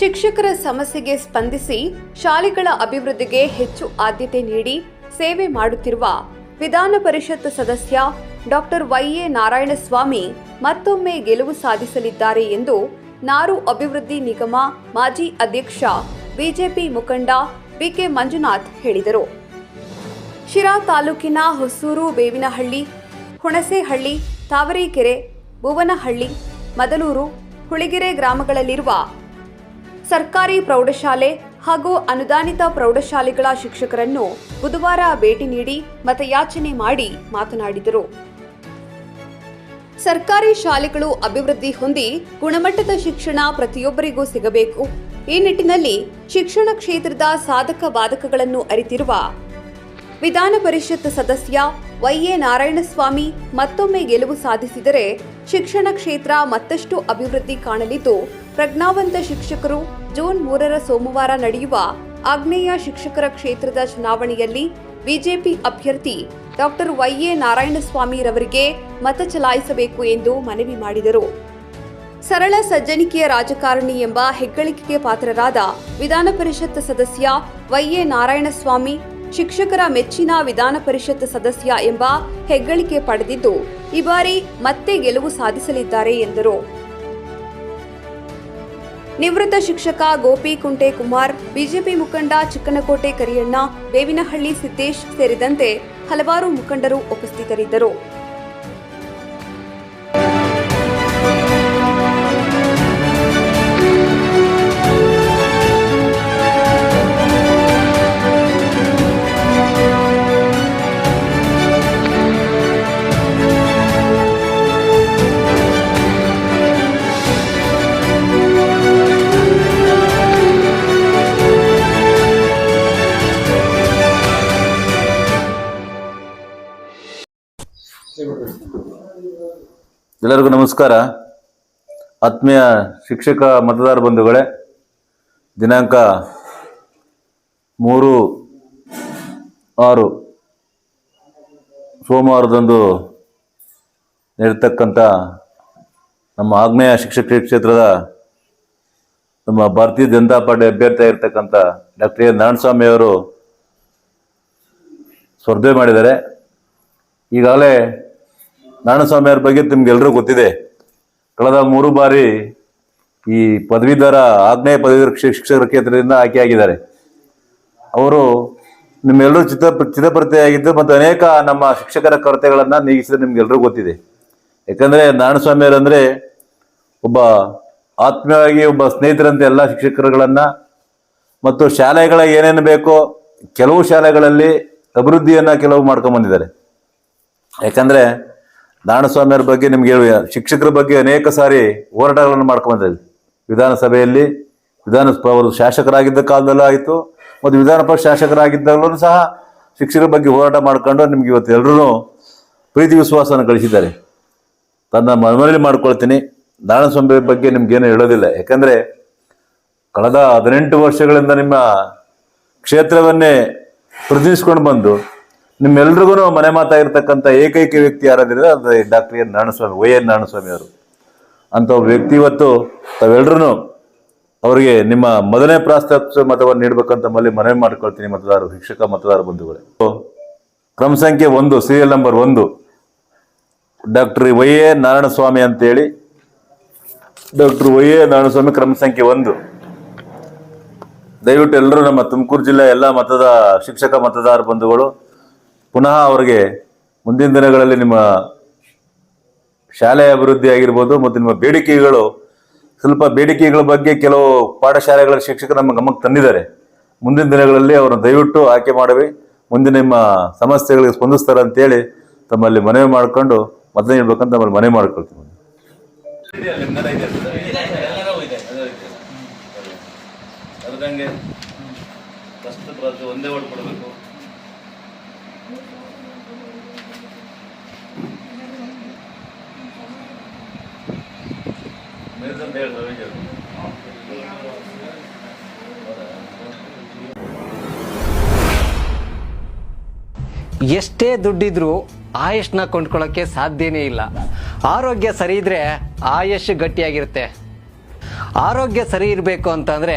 ಶಿಕ್ಷಕರ ಸಮಸ್ಯೆಗೆ ಸ್ಪಂದಿಸಿ ಶಾಲೆಗಳ ಅಭಿವೃದ್ಧಿಗೆ ಹೆಚ್ಚು ಆದ್ಯತೆ ನೀಡಿ ಸೇವೆ ಮಾಡುತ್ತಿರುವ ವಿಧಾನ ಪರಿಷತ್ ಸದಸ್ಯ ಡಾಕ್ಟರ್ ವೈಎ ನಾರಾಯಣಸ್ವಾಮಿ ಮತ್ತೊಮ್ಮೆ ಗೆಲುವು ಸಾಧಿಸಲಿದ್ದಾರೆ ಎಂದು ನಾರು ಅಭಿವೃದ್ಧಿ ನಿಗಮ ಮಾಜಿ ಅಧ್ಯಕ್ಷ ಬಿಜೆಪಿ ಮುಖಂಡ ಬಿಕೆ ಮಂಜುನಾಥ್ ಹೇಳಿದರು. ಶಿರಾ ತಾಲೂಕಿನ ಹೊಸೂರು ಬೇವಿನಹಳ್ಳಿ, ಹುಣಸೇಹಳ್ಳಿ, ತಾವರೆಕೆರೆ, ಭುವನಹಳ್ಳಿ, ಮದಲೂರು, ಹುಳಿಗೆರೆ ಗ್ರಾಮಗಳಲ್ಲಿರುವ ಸರ್ಕಾರಿ ಪ್ರೌಢಶಾಲೆ ಹಾಗೂ ಅನುದಾನಿತ ಪ್ರೌಢಶಾಲೆಗಳ ಶಿಕ್ಷಕರನ್ನು ಬುಧವಾರ ಭೇಟಿ ನೀಡಿ ಮತಯಾಚನೆ ಮಾಡಿ ಮಾತನಾಡಿದರು. ಸರ್ಕಾರಿ ಶಾಲೆಗಳು ಅಭಿವೃದ್ಧಿ ಹೊಂದಿ ಗುಣಮಟ್ಟದ ಶಿಕ್ಷಣ ಪ್ರತಿಯೊಬ್ಬರಿಗೂ ಸಿಗಬೇಕು. ಈ ನಿಟ್ಟಿನಲ್ಲಿ ಶಿಕ್ಷಣ ಕ್ಷೇತ್ರದ ಸಾಧಕ ಬಾಧಕಗಳನ್ನು ಅರಿತಿರುವ ವಿಧಾನ ಪರಿಷತ್ ಸದಸ್ಯ ವೈಎ ನಾರಾಯಣಸ್ವಾಮಿ ಮತ್ತೊಮ್ಮೆ ಗೆಲುವು ಸಾಧಿಸಿದರೆ ಶಿಕ್ಷಣ ಕ್ಷೇತ್ರ ಮತ್ತಷ್ಟು ಅಭಿವೃದ್ಧಿ ಕಾಣಲಿದ್ದು, ಪ್ರಜ್ಞಾವಂತ ಶಿಕ್ಷಕರು ಜೂನ್ ಮೂರರ ಸೋಮವಾರ ನಡೆಯುವ ಆಗ್ನೇಯ ಶಿಕ್ಷಕರ ಕ್ಷೇತ್ರದ ಚುನಾವಣೆಯಲ್ಲಿ ಬಿಜೆಪಿ ಅಭ್ಯರ್ಥಿ ಡಾಕ್ಟರ್ ವೈಎ ನಾರಾಯಣಸ್ವಾಮಿ ರವರಿಗೆ ಮತ ಚಲಾಯಿಸಬೇಕು ಎಂದು ಮನವಿ ಮಾಡಿದರು. ಸರಳ ಸಜ್ಜನಿಕೆಯ ರಾಜಕಾರಣಿ ಎಂಬ ಹೆಗ್ಗಳಿಕೆಗೆ ಪಾತ್ರರಾದ ವಿಧಾನ ಪರಿಷತ್ ಸದಸ್ಯ ವೈಎ ನಾರಾಯಣಸ್ವಾಮಿ ಶಿಕ್ಷಕರ ಮೆಚ್ಚಿನ ವಿಧಾನ ಪರಿಷತ್ ಸದಸ್ಯ ಎಂಬ ಹೆಗ್ಗಳಿಕೆ ಪಡೆದಿದ್ದು, ಈ ಬಾರಿ ಮತ್ತೆ ಗೆಲುವು ಸಾಧಿಸಲಿದ್ದಾರೆ ಎಂದರು. ನಿವೃತ್ತ ಶಿಕ್ಷಕ ಗೋಪಿ ಕುಂಟೆ ಕುಮಾರ್ ಬಿಜೆಪಿ ಮುಖಂಡ ಚಿಕ್ಕನಕೋಟೆ ಕರಿಯಣ್ಣ, ಬೇವಿನಹಳ್ಳಿ ಸಿದ್ದೇಶ್ ಸೇರಿದಂತೆ ಹಲವಾರು ಮುಖಂಡರು ಉಪಸ್ಥಿತರಿದ್ದರು. ಎಲ್ಲರಿಗೂ ನಮಸ್ಕಾರ. ಆತ್ಮೀಯ ಶಿಕ್ಷಕ ಮತದಾರ ಬಂಧುಗಳೇ, ದಿನಾಂಕ ಮೂರು ಆರು ಸೋಮವಾರದಂದು ನಡೆತಕ್ಕಂಥ ನಮ್ಮ ಆಗ್ನೇಯ ಶಿಕ್ಷಕ ಕ್ಷೇತ್ರದ ನಮ್ಮ ಭಾರತೀಯ ಜನತಾ ಪಾರ್ಟಿ ಅಭ್ಯರ್ಥಿಯಾಗಿರ್ತಕ್ಕಂಥ ಡಾಕ್ಟರ್ ಎ ನಾರಾಯಣಸ್ವಾಮಿ ಅವರು ಸ್ಪರ್ಧೆ ಮಾಡಿದ್ದಾರೆ. ಈಗಾಗಲೇ ನಾರಾಯಣಸ್ವಾಮಿ ಅವ್ರ ಬಗ್ಗೆ ನಿಮ್ಗೆಲ್ರಿಗೂ ಗೊತ್ತಿದೆ. ಕಳೆದ ಮೂರು ಬಾರಿ ಈ ಪದವೀಧರ ಆಗ್ನೇಯ ಪದವೀಧರ ಶಿಕ್ಷ- ಶಿಕ್ಷಕರ ಕ್ಷೇತ್ರದಿಂದ ಆಯ್ಕೆಯಾಗಿದ್ದಾರೆ ಅವರು ನಿಮ್ಮೆಲ್ಲರೂ ಚಿತ್ತ ಚಿತ್ತಪ್ರತಿಯಾಗಿದ್ದು ಮತ್ತು ಅನೇಕ ನಮ್ಮ ಶಿಕ್ಷಕರ ಕೊರತೆಗಳನ್ನು ನೀಗಿಸಿದ ನಿಮ್ಗೆಲ್ರಿಗೂ ಗೊತ್ತಿದೆ. ಯಾಕಂದ್ರೆ ನಾರಾಯಣಸ್ವಾಮಿ ಅವರಂದ್ರೆ ಒಬ್ಬ ಆತ್ಮೀಯವಾಗಿ ಒಬ್ಬ ಸ್ನೇಹಿತರಂತೆ ಎಲ್ಲ ಶಿಕ್ಷಕರುಗಳನ್ನು ಮತ್ತು ಶಾಲೆಗಳ ಏನೇನು ಬೇಕೋ ಕೆಲವು ಶಾಲೆಗಳಲ್ಲಿ ಅಭಿವೃದ್ಧಿಯನ್ನ ಕೆಲವು ಮಾಡ್ಕೊಂಬಂದಿದ್ದಾರೆ ಯಾಕಂದ್ರೆ ನಾರಾಯಣಸ್ವಾಮಿಯವ್ರ ಬಗ್ಗೆ ನಿಮ್ಗೆ ಹೇಳುವ ಶಿಕ್ಷಕರ ಬಗ್ಗೆ ಅನೇಕ ಸಾರಿ ಹೋರಾಟಗಳನ್ನು ಮಾಡ್ಕೊಂಡಿದ್ದಾರೆ ವಿಧಾನಸಭೆಯಲ್ಲಿ ವಿಧಾನ ಅವರು ಶಾಸಕರಾಗಿದ್ದ ಕಾಲದಲ್ಲೂ ಆಯಿತು, ಮತ್ತು ವಿಧಾನ ಪರಿಷತ್ ಶಾಸಕರಾಗಿದ್ದಾಗಲೂ ಸಹ ಶಿಕ್ಷಕರ ಬಗ್ಗೆ ಹೋರಾಟ ಮಾಡ್ಕೊಂಡು ನಿಮ್ಗೆ ಇವತ್ತು ಎಲ್ಲರೂ ಪ್ರೀತಿ ವಿಶ್ವಾಸವನ್ನು ಗಳಿಸಿದ್ದಾರೆ. ತನ್ನ ಮನವಿ ಮಾಡ್ಕೊಳ್ತೀನಿ. ನಾರಾಯಣಸ್ವಾಮಿ ಬಗ್ಗೆ ನಿಮ್ಗೇನು ಹೇಳೋದಿಲ್ಲ. ಯಾಕಂದರೆ ಕಳೆದ ಹದಿನೆಂಟು ವರ್ಷಗಳಿಂದ ನಿಮ್ಮ ಕ್ಷೇತ್ರವನ್ನೇ ಪ್ರತಿನಿಧಿಸ್ಕೊಂಡು ಬಂದು ನಿಮ್ಮೆಲ್ರಿಗೂ ಮನೆ ಮಾತಾಗಿರ್ತಕ್ಕಂಥ ಏಕೈಕ ವ್ಯಕ್ತಿ ಯಾರಾದ್ರೆ ಅದು doctor N Narayanaswamy, Y N Narayanaswamy ಅವರು. ಅಂತ ಒಬ್ಬ ವ್ಯಕ್ತಿ ಇವತ್ತು ತಾವೆಲ್ಲರೂ ಅವರಿಗೆ ನಿಮ್ಮ ಮೊದಲನೇ ಪ್ರಾಸ್ತಾಪ ಮತವನ್ನು ನೀಡಬೇಕಂತ ಮಲ್ಲಿ ಮನವಿ ಮಾಡ್ಕೊಳ್ತೀನಿ, ಮತದಾರರು, ಶಿಕ್ಷಕ, ಮತದಾರ ಬಂಧುಗಳೇ. ಕ್ರಮ ಸಂಖ್ಯೆ ಒಂದು ಸೀರಿಯಲ್ ನಂಬರ್ ಒಂದು. ಡಾಕ್ಟರ್ ವೈ ಎ ನಾರಾಯಣಸ್ವಾಮಿ ಅಂತೇಳಿ. ಡಾಕ್ಟರ್ ವೈ ಎ ನಾರಾಯಣಸ್ವಾಮಿ ಕ್ರಮ ಸಂಖ್ಯೆ ಒಂದು. ದಯವಿಟ್ಟು ಎಲ್ಲರೂ ನಮ್ಮ ತುಮಕೂರು ಜಿಲ್ಲೆ ಎಲ್ಲ ಮತದ ಶಿಕ್ಷಕ, ಮತದಾರ ಬಂಧುಗಳು ಪುನಃ ಅವರಿಗೆ ಮುಂದಿನ ದಿನಗಳಲ್ಲಿ ನಿಮ್ಮ ಶಾಲೆ ಅಭಿವೃದ್ಧಿ ಆಗಿರ್ಬೋದು ಮತ್ತು ನಿಮ್ಮ ಬೇಡಿಕೆಗಳು, ಸ್ವಲ್ಪ ಬೇಡಿಕೆಗಳ ಬಗ್ಗೆ ಕೆಲವು ಪಾಠಶಾಲೆಗಳ ಶಿಕ್ಷಕರು ನಮ್ಮ ಗಮನಕ್ಕೆ ತಂದಿದ್ದಾರೆ. ಮುಂದಿನ ದಿನಗಳಲ್ಲಿ ಅವರನ್ನು ದಯವಿಟ್ಟು ಆಯ್ಕೆ ಮಾಡವಿ ಮುಂದೆ ನಿಮ್ಮ ಸಮಸ್ಯೆಗಳಿಗೆ ಸ್ಪಂದಿಸ್ತಾರೆ ಅಂತೇಳಿ ತಮ್ಮಲ್ಲಿ ಮನವಿ ಮಾಡಿಕೊಂಡು ಮತ ಹೇಳ್ಬೇಕಂತ ತಮ್ಮಲ್ಲಿ ಮನವಿ ಮಾಡ್ಕೊಳ್ತೀನಿ. ಒಂದೇ ಕೊಡಬೇಕು. ಎಷ್ಟೇ ದುಡ್ಡಿದ್ರೂ ಆಯುಷ್ನ ಕೊಂಡ್ಕೊಳ್ಳೋಕ್ಕೆ ಸಾಧ್ಯನೇ ಇಲ್ಲ. ಆರೋಗ್ಯ ಸರಿ ಇದ್ರೆ ಆಯುಷ್ ಗಟ್ಟಿಯಾಗಿರುತ್ತೆ. ಆರೋಗ್ಯ ಸರಿ ಇರಬೇಕು ಅಂತಂದ್ರೆ